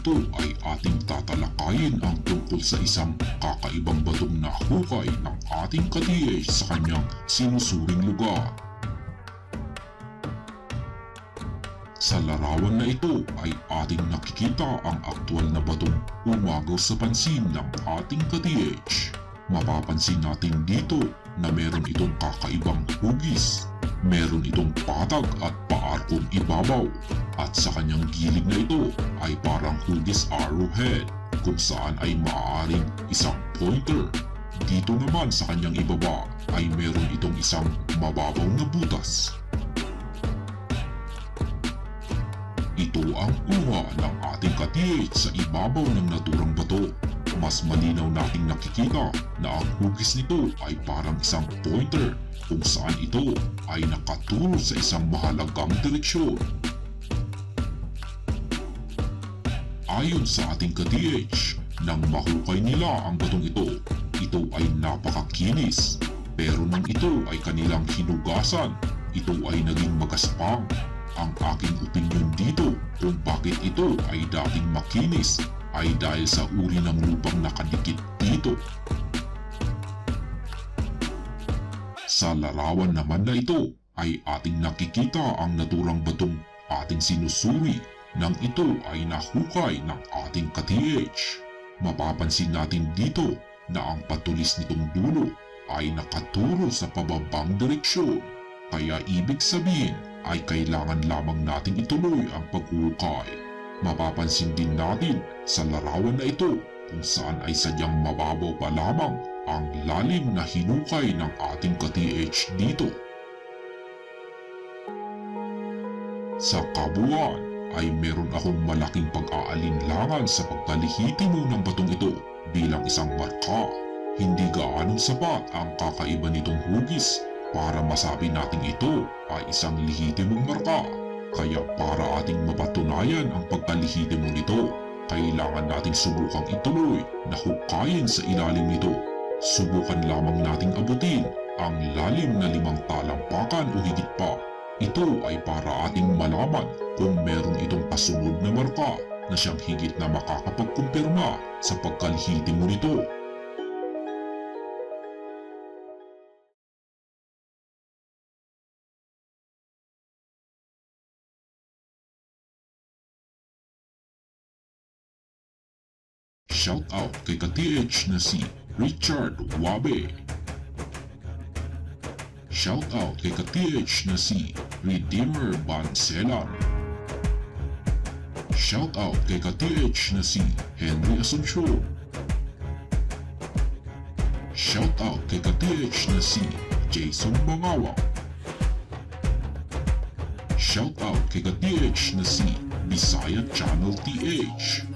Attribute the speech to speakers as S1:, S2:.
S1: ito ay ating tatalakayin ang tungkol sa isang kakaibang batong nahukay ng ating ka-DH sa kanyang sinusuring lugar. Sa larawan na ito ay ating nakikita ang aktwal na batong umagaw sa pansin ng ating ka-DH. Mapapansin natin dito na meron itong kakaibang hugis. Meron itong patag at paarkong ibabaw. At sa kanyang gilid na ito ay parang hugis arrowhead kung saan ay maaaring isang pointer. Dito naman sa kanyang ibaba ay meron itong isang mababaw na butas Ito ang kuha ng ating ka-TH sa ibabaw ng naturang bato. Mas malinaw nating nakikita na ang hugis nito ay parang isang pointer kung saan ito ay nakaturo sa isang mahalagang direksyon. Ayon sa ating ka-TH, nang mahukay nila ang batong ito, ito ay napakakinis. Pero nang ito ay kanilang hinugasan, ito ay naging magaspang ang aking opinyon dito kung bakit ito ay dating makinis ay dahil sa uri ng lupang nakadikit dito. Sa larawan naman na ito ay ating nakikita ang naturang batong ating sinusuri nang ito ay nahukay ng ating ka-TH. Mapapansin natin dito na ang patulis nitong dulo ay nakaturo sa pababang direksyon. Kaya ibig sabihin ay kailangan lamang nating ituloy ang paghuhukay. Mapapansin din natin sa larawan na ito kung saan ay sadyang mababaw pa lamang ang lalim na hinukay ng ating ka-TH dito. Sa kabuuan ay meron akong malaking pag-aalinlangan sa pagkalihitimo ng batong ito bilang isang marka. Hindi gaanong sapat ang kakaiba nitong hugis para masabi nating ito ay isang lihitimong marka. Kaya para ating mapatunayan ang pagkalihitimo nito, kailangan nating subukang ituloy na hukayin sa ilalim nito. Subukan lamang nating abutin ang lalim na limang talampakan o higit pa. Ito ay para ating malaman kung meron itong kasunod na marka na siyang higit na makakapagkumpirma sa pagkalihitimo nito. Shout out kay ka-TH na si Richard Wabe. Shout out kay ka-TH na si Redeemer Bancelar. Shout out kay ka-TH na si Henry Asuncion. Shout out kay ka-TH na si Jason Bangawang. Shout out kay ka-TH na si Bisaya Channel TH.